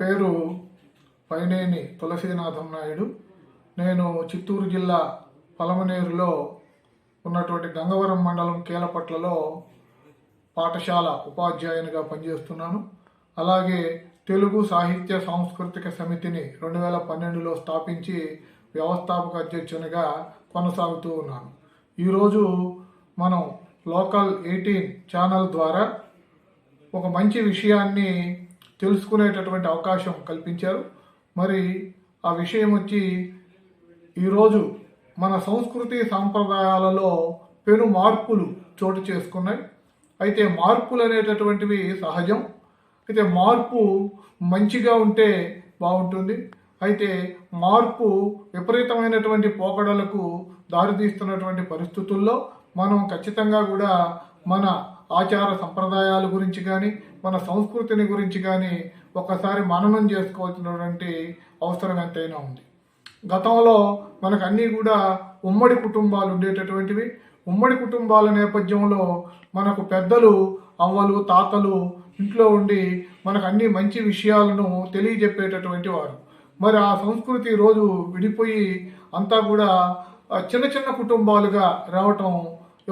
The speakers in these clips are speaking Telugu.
పేరు పైనేని తులసీనాథం నాయుడు. నేను చిత్తూరు జిల్లా పలమనేరులో ఉన్నటువంటి గంగవరం మండలం కీలపట్లలో పాఠశాల ఉపాధ్యాయునిగా పనిచేస్తున్నాను. అలాగే తెలుగు సాహిత్య సాంస్కృతిక సమితిని రెండు వేల పన్నెండులో స్థాపించి వ్యవస్థాపక అధ్యక్షునిగా కొనసాగుతూ ఉన్నాను. ఈరోజు మనం లోకల్ ఎయిటీన్ ఛానల్ ద్వారా ఒక మంచి విషయాన్ని తెలుసుకునేటటువంటి అవకాశం కల్పించారు. మరి ఆ విషయం వచ్చి ఈరోజు మన సంస్కృతి సాంప్రదాయాలలో పెను మార్పులు చోటు చేసుకున్నాయి. అయితే మార్పులు అనేటటువంటివి సహజం. అయితే మార్పు మంచిగా ఉంటే బాగుంటుంది. అయితే మార్పు విపరీతమైనటువంటి పోకడలకు దారితీస్తున్నటువంటి పరిస్థితుల్లో మనం ఖచ్చితంగా కూడా మన ఆచార సంప్రదాయాల గురించి కానీ మన సంస్కృతిని గురించి కానీ ఒకసారి మననం చేసుకోవాల్సినటువంటి అవసరం ఎంతైనా ఉంది. గతంలో మనకు అన్నీ కూడా ఉమ్మడి కుటుంబాలు ఉండేటటువంటివి. ఉమ్మడి కుటుంబాల నేపథ్యంలో మనకు పెద్దలు అవ్వలు తాతలు ఇంట్లో ఉండి మనకు అన్ని మంచి విషయాలను తెలియజెప్పేటటువంటి వారు. మరి ఆ సంస్కృతి రోజు విడిపోయి అంతా కూడా చిన్న చిన్న కుటుంబాలుగా రావటం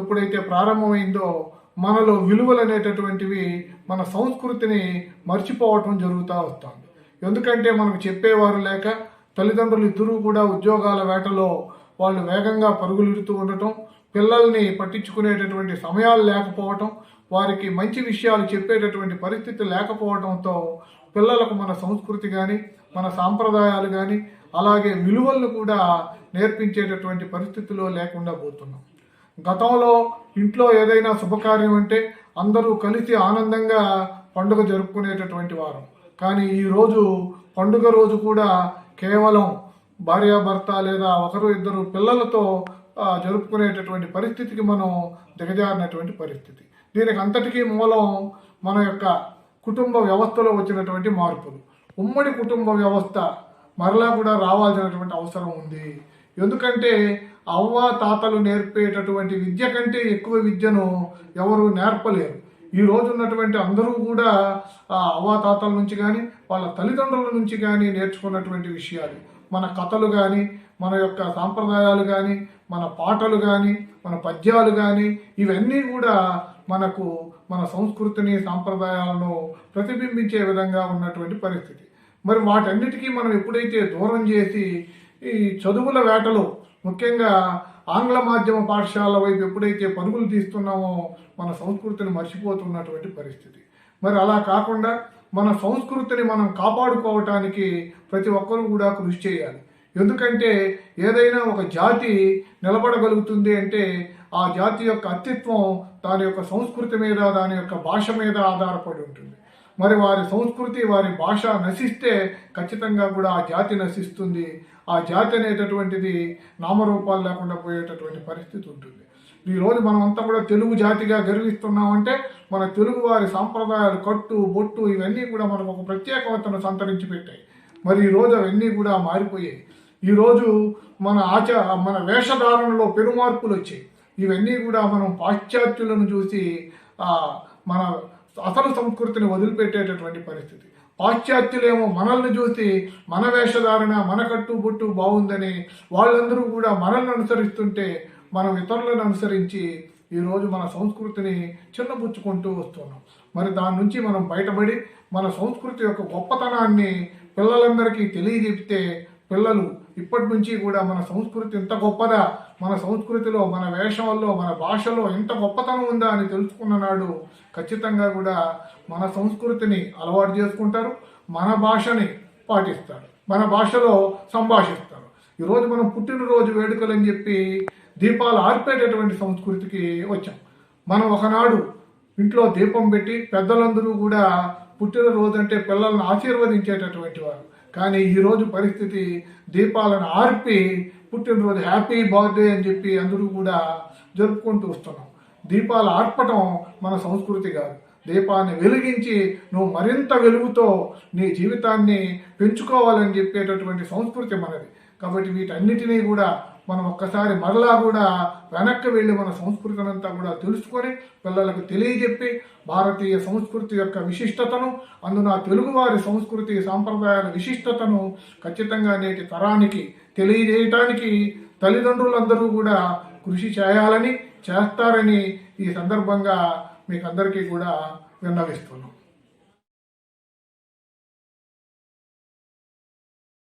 ఎప్పుడైతే ప్రారంభమైందో మనలో విలువలు అనేటటువంటివి మన సంస్కృతిని మర్చిపోవటం జరుగుతూ వస్తుంది. ఎందుకంటే మనకు చెప్పేవారు లేక తల్లిదండ్రులు ఇద్దరూ కూడా ఉద్యోగాల వేటలో వాళ్ళు వేగంగా పరుగులుడుతూ ఉండటం పిల్లల్ని పట్టించుకునేటటువంటి సమయాలు లేకపోవటం వారికి మంచి విషయాలు చెప్పేటటువంటి పరిస్థితి లేకపోవడంతో పిల్లలకు మన సంస్కృతి కానీ మన సాంప్రదాయాలు కానీ అలాగే విలువలను కూడా నేర్పించేటటువంటి పరిస్థితిలో లేకుండా పోతున్నాం. గతంలో ఇంట్లో ఏదైనా శుభకార్యం అంటే అందరూ కలిసి ఆనందంగా పండుగ జరుపుకునేటటువంటి వారం. కానీ ఈరోజు పండుగ రోజు కూడా కేవలం భార్యాభర్త లేదా ఒకరు ఇద్దరు పిల్లలతో జరుపుకునేటటువంటి పరిస్థితికి మనం దిగజారినటువంటి పరిస్థితి. దీనికి అంతటికీ మూలం మన యొక్క కుటుంబ వ్యవస్థలో వచ్చినటువంటి మార్పులు. ఉమ్మడి కుటుంబ వ్యవస్థ మరలా కూడా రావాల్సినటువంటి అవసరం ఉంది. ఎందుకంటే అవ్వ తాతలు నేర్పేటటువంటి విద్య కంటే ఎక్కువ విద్యను ఎవరు నేర్పలేరు. ఈ రోజు ఉన్నటువంటి అందరూ కూడా ఆ అవ్వ తాతల నుంచి కానీ వాళ్ళ తల్లిదండ్రుల నుంచి కానీ నేర్చుకున్నటువంటి విషయాలు. మన కథలు కానీ మన యొక్క సాంప్రదాయాలు కానీ మన పాటలు కానీ మన పద్యాలు కానీ ఇవన్నీ కూడా మనకు మన సంస్కృతిని సాంప్రదాయాలను ప్రతిబింబించే విధంగా ఉన్నటువంటి పరిస్థితి. మరి వాటన్నిటికీ మనం ఎప్పుడైతే దూరం చేసి ఈ చదువుల వేటలో ముఖ్యంగా ఆంగ్ల మాధ్యమ పాఠశాల వైపు ఎప్పుడైతే పరుగులు తీస్తున్నామో మన సంస్కృతిని మర్చిపోతున్నటువంటి పరిస్థితి. మరి అలా కాకుండా మన సంస్కృతిని మనం కాపాడుకోవటానికి ప్రతి ఒక్కరూ కూడా కృషి చేయాలి. ఎందుకంటే ఏదైనా ఒక జాతి నిలబడగలుగుతుంది అంటే ఆ జాతి యొక్క అస్తిత్వం దాని యొక్క సంస్కృతి మీద దాని యొక్క భాష మీద ఆధారపడి ఉంటుంది. మరి వారి సంస్కృతి వారి భాష నశిస్తే ఖచ్చితంగా కూడా ఆ జాతి నశిస్తుంది. ఆ జాతి అనేటటువంటిది నామరూపాలు లేకుండా పోయేటటువంటి పరిస్థితి ఉంటుంది. ఈరోజు మనమంతా మనం అంతా కూడా తెలుగు జాతిగా గర్విస్తున్నామంటే మన తెలుగు వారి సాంప్రదాయాలు కట్టు బొట్టు ఇవన్నీ కూడా మనకు ఒక ప్రత్యేకతను సంతరించి పెట్టాయి. మరి ఈ రోజు అవన్నీ కూడా మారిపోయాయి. ఈరోజు మన ఆచార మన వేషధారణలో పెరుమార్పులు వచ్చాయి. ఇవన్నీ కూడా మనం పాశ్చాత్యులను చూసి మన అసలు సంస్కృతిని వదిలిపెట్టేటటువంటి పరిస్థితి. పాశ్చాత్యులేమో మనల్ని చూసి మన వేషధారణ మన కట్టు బాగుందని వాళ్ళందరూ కూడా మనల్ని అనుసరిస్తుంటే మనం ఇతరులను అనుసరించి ఈరోజు మన సంస్కృతిని చిన్నబుచ్చుకుంటూ వస్తున్నాం. మరి దాని నుంచి మనం బయటపడి మన సంస్కృతి యొక్క గొప్పతనాన్ని పిల్లలందరికీ తెలియజెప్తే పిల్లలు ఇప్పటి నుంచి కూడా మన సంస్కృతి ఇంత గొప్పదా? మన సంస్కృతిలో మన వేషంలో మన భాషలో ఇంత గొప్పతనం ఉందా అని తెలుసుకున్న నాడు ఖచ్చితంగా కూడా మన సంస్కృతిని అలవాటు చేసుకుంటారు మన భాషని పాటిస్తారు మన భాషలో సంభాషిస్తారు. ఈరోజు మనం పుట్టినరోజు వేడుకలు అని చెప్పి దీపాలు ఆర్పేటటువంటి సంస్కృతికి వచ్చాం. మనం ఒకనాడు ఇంట్లో దీపం పెట్టి పెద్దలందరూ కూడా పుట్టినరోజు అంటే పిల్లలను ఆశీర్వదించేటటువంటి వారు. కానీ ఈరోజు పరిస్థితి దీపాలను ఆర్పి పుట్టినరోజు హ్యాపీ బర్త్డే అని చెప్పి అందరూ కూడా జరుపుకుంటూ వస్తున్నాం. దీపాలు ఆర్పటం మన సంస్కృతి కాదు. దీపాన్ని వెలిగించి నువ్వు మరింత వెలుగుతో నీ జీవితాన్ని పెంచుకోవాలని చెప్పేటటువంటి సంస్కృతి మనది. కాబట్టి వీటన్నిటినీ కూడా మనం ఒక్కసారి మరలా కూడా వెనక్కి వెళ్ళి మన సంస్కృతిని అంతా కూడా తెలుసుకొని పిల్లలకు తెలియజెప్పి భారతీయ సంస్కృతి యొక్క విశిష్టతను అందున తెలుగువారి సంస్కృతి సాంప్రదాయాల విశిష్టతను ఖచ్చితంగా నేటి తరానికి తెలియజేయటానికి తల్లిదండ్రులందరూ కూడా కృషి చేయాలని చేస్తారని ఈ సందర్భంగా మీకు అందరికీ కూడా విన్నవిస్తున్నాం.